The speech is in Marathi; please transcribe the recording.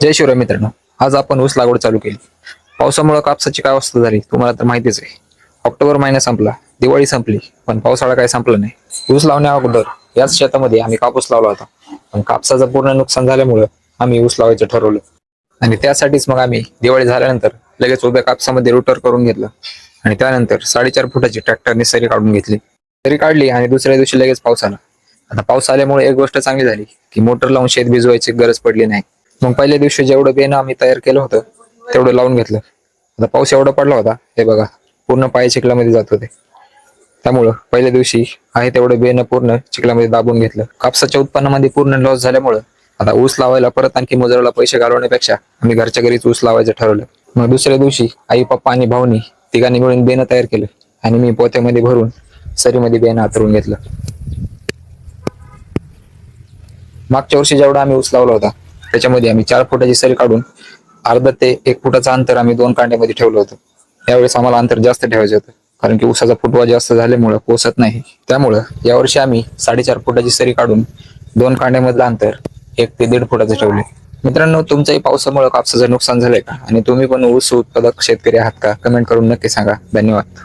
जय शिवराय मित्रांनो आज आपण ऊस लागवड चालू केली. पावसामुळे कापसाची काय अवस्था झाली तुम्हाला तर माहितीच आहे. ऑक्टोबर महिना संपला दिवाळी संपली पण पावसाळा काय संपला नाही. ऊस लावण्या अगोदर याच शेतामध्ये आम्ही कापूस लावला होता. पण कापसाचं पूर्ण नुकसान झाल्यामुळं आम्ही ऊस लावायचं ठरवलं. आणि त्यासाठीच मग आम्ही दिवाळी झाल्यानंतर लगेच उभ्या कापसामध्ये रोटर करून घेतलं. आणि त्यानंतर साडेचार फुटाची ट्रॅक्टरने सरी काढून घेतली. सरी काढली आणि दुसऱ्या दिवशी लगेच पाऊस आला. आता पाऊस आल्यामुळे एक गोष्ट चांगली झाली की मोटर लावून शेत भिजवायची गरज पडली नाही. मग पहिल्या दिवशी जेवढं बेनं आम्ही तयार केलं होतं तेवढं लावून घेतलं. आता पाऊस एवढा पडला होता हे बघा पूर्ण पाय चिखलामध्ये जात होते. त्यामुळं पहिल्या दिवशी आहे तेवढं बेनं पूर्ण चिखलामध्ये दाबून घेतलं. कापसाच्या उत्पन्नामध्ये पूर्ण लॉस झाल्यामुळं आता ऊस लावायला परत आणखी मजुराला पैसे घालवण्यापेक्षा आम्ही घरच्या घरीच ऊस लावायचं ठरवलं. मग दुसऱ्या दिवशी आई पप्पा आणि भाऊनी तिघांनी मिळून बेनं तयार केलं आणि मी पोत्यामध्ये भरून सरीमध्ये बेनं हातरून घेतलं. मागच्या वर्षी जेवढा आम्ही ऊस लावला होता त्याच्यामध्ये आम्ही चार फुटाची सरी काढून अर्धा ते एक फुटाचं अंतर आम्ही दोन कांड्यामध्ये ठेवलं होतं. यावेळेस आम्हाला अंतर जास्त ठेवायचं होतं. कारण की ऊसाचा फुटवा जास्त झाल्यामुळं पोसत नाही. त्यामुळं यावर्षी आम्ही साडेचार फुटाची सरी काढून दोन कांड्यामधलं अंतर एक ते दीड फुटाचं ठेवले. मित्रांनो तुमच्याही पावसामुळे कापसाचं नुकसान झालंय का? आणि तुम्ही पण ऊस उत्पादक शेतकरी आहात का? कमेंट करून नक्की सांगा. धन्यवाद.